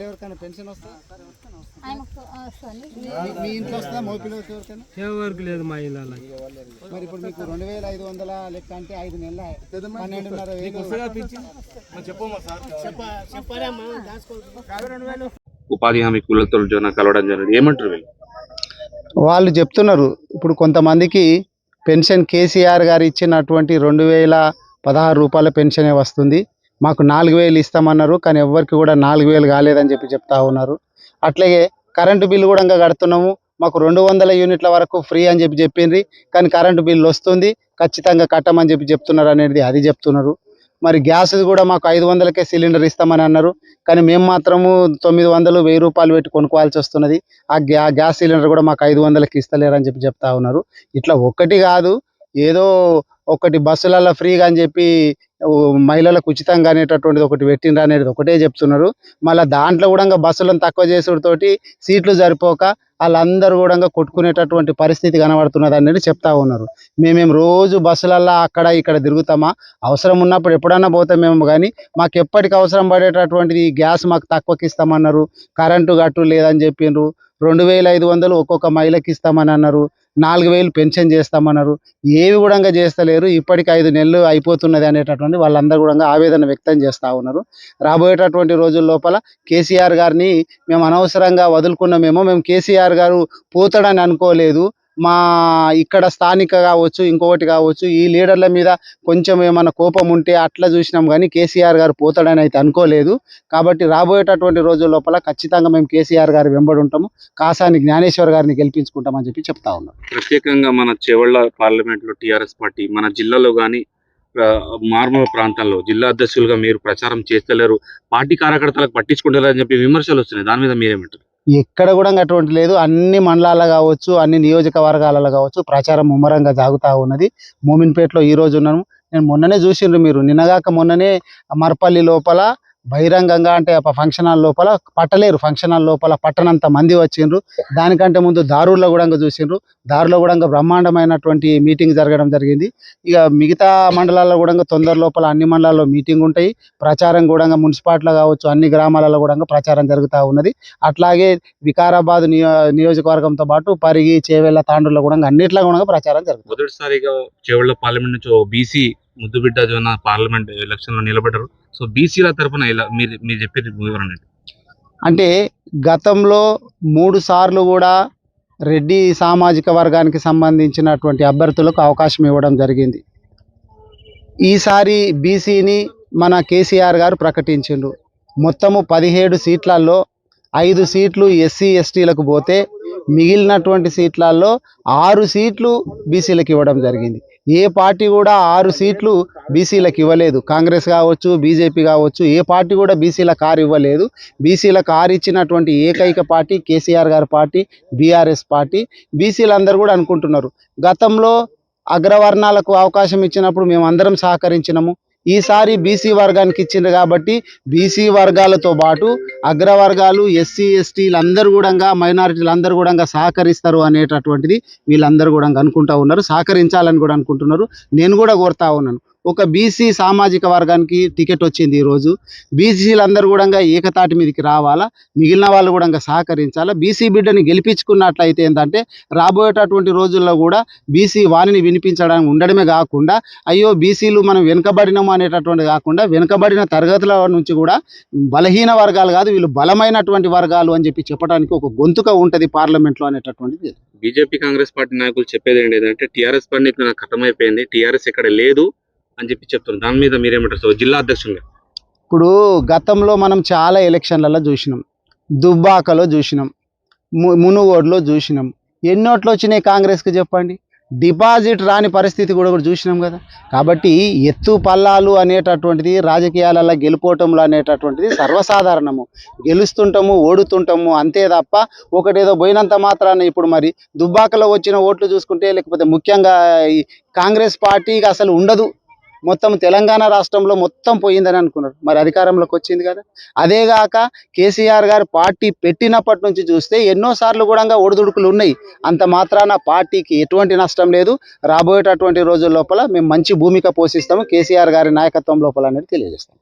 మళ్ళీ ఎవరికైనా పెన్షన్ వస్తుందా? మీ- మీ ఇంట్లో వస్తుందా? మోపిల్లకి ఎవరికైనా? ఎవరికి లేదు మా ఇళ్ళ మరి ఇప్పుడు మీకు రెండు వేల ఐదు వందల లెక్క అంటే ఐదు నెలల పన్నెండున్నర వేలు. ఉపాధి హామీ కూలీలతో జన కలవడం జరిగింది. ఏమంటారు వీళ్ళు? వాళ్ళు చెప్తున్నారు ఇప్పుడు కొంతమందికి పెన్షన్ కేసీఆర్ గారు ఇచ్చినటువంటి రెండు వేల పదహారు రూపాయల పెన్షనే వస్తుంది. మాకు నాలుగు వేలు ఇస్తామన్నారు కానీ ఎవ్వరికి కూడా నాలుగు వేలు కాలేదని చెప్పి చెప్తా ఉన్నారు. అట్లాగే కరెంటు బిల్లు కూడా ఇంకా కడుతున్నాము. మాకు రెండు వందల యూనిట్ల వరకు ఫ్రీ అని చెప్పి చెప్పిండ్రి. కానీ కరెంటు బిల్లు వస్తుంది ఖచ్చితంగా కట్టమని చెప్పి చెప్తున్నారు అనేది అది చెప్తున్నారు. మరి గ్యాస్ కూడా మాకు ఐదు వందలకే సిలిండర్ ఇస్తామని అన్నారు. కానీ మేము మాత్రము తొమ్మిది వందలు వెయ్యి రూపాయలు పెట్టి కొనుక్కోవాల్సి వస్తున్నది. ఆ గ్యాస్ సిలిండర్ కూడా మాకు ఐదు వందలకి ఇస్తలేరని చెప్పి చెప్తా ఉన్నారు. ఇట్లా ఒక్కటి కాదు ఏదో ఒకటి బస్సులలో ఫ్రీగా అని చెప్పి మహిళలకు ఉచితంగా అనేటటువంటిది ఒకటి పెట్టిండ్రు అనేది ఒకటే చెప్తున్నారు. మళ్ళీ దాంట్లో కూడా బస్సులను తక్కువ చేసుడుతోటి సీట్లు సరిపోక వాళ్ళందరూ కూడా కొట్టుకునేటటువంటి పరిస్థితి కనబడుతున్నది అనేది చెప్తా ఉన్నారు. మేమేం రోజు బస్సులల్లో అక్కడ ఇక్కడ తిరుగుతామా? అవసరం ఉన్నప్పుడు ఎప్పుడన్నా పోతామేమో కానీ మాకు ఎప్పటికి అవసరం పడేటటువంటిది గ్యాస్ మాకు తక్కువకి ఇస్తామన్నారు. కరెంటు గట్టు లేదని చెప్పిండ్రు రెండు వేల ఐదు వందలు ఒక్కొక్క మహిళకి ఇస్తామని అన్నారు. నాలుగు వేలు పెన్షన్ చేస్తామన్నారు. ఏవి కూడా చేస్తలేరు. ఇప్పటికి ఐదు నెలలు అయిపోతున్నది అనేటటువంటి వాళ్ళందరూ కూడా ఆవేదన వ్యక్తం చేస్తూ ఉన్నారు. రాబోయేటటువంటి రోజుల లోపల కేసీఆర్ గారిని మేము అనవసరంగా వదులుకున్నామేమో మేము కేసీఆర్ గారు పోతాడని అనుకోలేదు. మా ఇక్కడ స్థానిక కావచ్చు ఇంకొకటి కావచ్చు ఈ లీడర్ల మీద కొంచెం ఏమైనా కోపం ఉంటే అట్లా చూసినాం కానీ కేసీఆర్ గారు పోతాడని అయితే అనుకోలేదు. కాబట్టి రాబోయేటటువంటి రోజుల లోపల ఖచ్చితంగా మేము కేసీఆర్ గారి వెంబడి ఉంటాము. కాసాని జ్ఞానేశ్వర్ గారిని గెలిపించుకుంటామని చెప్పి చెప్తా ఉన్నాం. ప్రత్యేకంగా మన చెవళ్ళ పార్లమెంట్లో టీఆర్ఎస్ టిఆర్ఎస్ పార్టీ మన జిల్లాలో కానీ మారుమూల ప్రాంతాల్లో జిల్లా అధ్యక్షులుగా మీరు ప్రచారం చేస్తలేరు. పార్టీ కార్యకర్తలకు పట్టించుకుంటారని అని చెప్పి విమర్శలు వస్తున్నాయి. దాని మీద మీరేమంటారు? ఎక్కడ కూడా అటువంటి లేదు. అన్ని మండలాల్లో కావచ్చు అన్ని నియోజకవర్గాలలో కావచ్చు ప్రచారం ముమ్మరంగా జాగుతూ ఉన్నది. మోమిన్పేటలో ఈ రోజు ఉన్నాను నేను మొన్ననే చూసిండ్రు మీరు. నిన్నగాక మొన్ననే మరపల్లి లోపల బహిరంగంగా అంటే ఫంక్షన్ హాల్ లోపల పట్టలేరు. ఫంక్షన్ హాల్ లోపల పట్టనంత మంది వచ్చిండ్రు. దానికంటే ముందు దారుల్లో కూడా చూసిండ్రు. దారుల్లో కూడా బ్రహ్మాండమైనటువంటి మీటింగ్ జరగడం జరిగింది. ఇక మిగతా మండలాల్లో కూడా తొందర లోపల అన్ని మండలాల్లో మీటింగ్ ఉంటాయి. ప్రచారం కూడా మున్సిపాలిటీలో కావచ్చు అన్ని గ్రామాలలో కూడా ప్రచారం జరుగుతూ ఉన్నది. అట్లాగే వికారాబాద్ నియో నియోజకవర్గంతో పాటు పరిగి చేవెళ్ళ తాండూరులో కూడా అన్నిట్లో కూడా ప్రచారం జరుగుతుంది. మొదటిసారిగా చెవళ్ళ పార్లమెంట్ నుంచి బీసీ ముద్దుబిడ్డ జోన పార్లమెంట్ ఎలక్షన్లో నిలబడ్డారు. సో బీసీల తరపున ఇలా మీరు మీరు చెప్పేది వివరణ అంటే గతంలో మూడు సార్లు కూడా రెడ్డి సామాజిక వర్గానికి సంబంధించినటువంటి అభ్యర్థులకు అవకాశం ఇవ్వడం జరిగింది. ఈసారి బీసీని మన కేసీఆర్ గారు ప్రకటించిండ్రు. మొత్తము పదిహేడు సీట్లలో ఐదు సీట్లు ఎస్సీ ఎస్టీలకు పోతే మిగిలినటువంటి సీట్లలో ఆరు సీట్లు బీసీలకు ఇవ్వడం జరిగింది. ఏ పార్టీ కూడా ఆరు సీట్లు బీసీలకు ఇవ్వలేదు. కాంగ్రెస్ కావచ్చు బీజేపీ కావచ్చు ఏ పార్టీ కూడా బీసీల కారు ఇవ్వలేదు. బీసీల కారు ఇచ్చినటువంటి ఏకైక పార్టీ కేసీఆర్ గారి పార్టీ బీఆర్ఎస్ పార్టీ. బీసీలందరూ కూడా అనుకుంటున్నారు. గతంలో అగ్రవర్ణాలకు అవకాశం ఇచ్చినప్పుడు మేము అందరం సహకరించినాము. ఈసారి బీసీ వర్గానికి ఇచ్చింది కాబట్టి బీసీ వర్గాలతో పాటు అగ్రవర్గాలు ఎస్సీ ఎస్టీలు అందరూ కూడా మైనారిటీలు అందరూ కూడా సహకరిస్తారు అనేటటువంటిది వీళ్ళందరూ కూడా అనుకుంటా ఉన్నారు సహకరించాలని కూడా అనుకుంటున్నారు. నేను కూడా కోరుతా ఉన్నాను. ఒక బీసీ సామాజిక వర్గానికి టికెట్ వచ్చింది ఈరోజు బీసీలందరూ కూడా ఏకతాటి మీదకి రావాలా? మిగిలిన వాళ్ళు కూడా సహకరించాలా? బీసీ బిడ్డని గెలిపించుకున్నట్లయితే ఏంటంటే రాబోయేటటువంటి రోజుల్లో కూడా బీసీ వాణిని వినిపించడానికి ఉండడమే కాకుండా అయ్యో బీసీలు మనం వెనుకబడినాము అనేటటువంటి కాకుండా వెనుకబడిన తరగతుల నుంచి కూడా బలహీన వర్గాలు కాదు వీళ్ళు బలమైనటువంటి వర్గాలు అని చెప్పి చెప్పడానికి ఒక గొంతుక ఉంటుంది పార్లమెంట్లో అనేటటువంటిది. బీజేపీ కాంగ్రెస్ పార్టీ నాయకులు చెప్పేది ఏంటంటే టీఆర్ఎస్ పని నాకు ఖతమైపోయింది టీఆర్ఎస్ ఇక్కడ లేదు. అని చెప్పి చెప్తున్నారు. దాని మీద మీరేమంటారు? సో జిల్లా అధ్యక్షులుగా ఇప్పుడు గతంలో మనం చాలా ఎలక్షన్లలో చూసినాం. దుబ్బాకలో చూసినాం. ము మునుగోడులో చూసినాం. ఎన్నోట్లు వచ్చినాయి కాంగ్రెస్కి చెప్పండి. డిపాజిట్ రాని పరిస్థితి కూడా కూడా చూసినాం కదా. కాబట్టి ఎత్తు పల్లాలు అనేటటువంటిది రాజకీయాలలో గెలుపోవటంలో అనేటటువంటిది సర్వసాధారణము. గెలుస్తుంటాము ఓడుతుంటాము అంతే తప్ప ఒకటేదో పోయినంత మాత్రాన ఇప్పుడు మరి దుబ్బాకలో వచ్చిన ఓట్లు చూసుకుంటే లేకపోతే ముఖ్యంగా ఈ కాంగ్రెస్ పార్టీకి అసలు ఉండదు. మొత్తం తెలంగాణ రాష్ట్రంలో మొత్తం పోయిందని అనుకున్నారు. మరి అధికారంలోకి వచ్చింది కదా. అదేగాక కేసీఆర్ గారు పార్టీ పెట్టినప్పటి నుంచి చూస్తే ఎన్నోసార్లు కూడా ఒడిదుడుకులు ఉన్నాయి. అంత మాత్రాన పార్టీకి ఎటువంటి నష్టం లేదు. రాబోయేటటువంటి రోజుల లోపల మేము మంచి భూమిక పోషిస్తాము. కేసీఆర్ గారి నాయకత్వం లోపల అనేది తెలియజేస్తాం.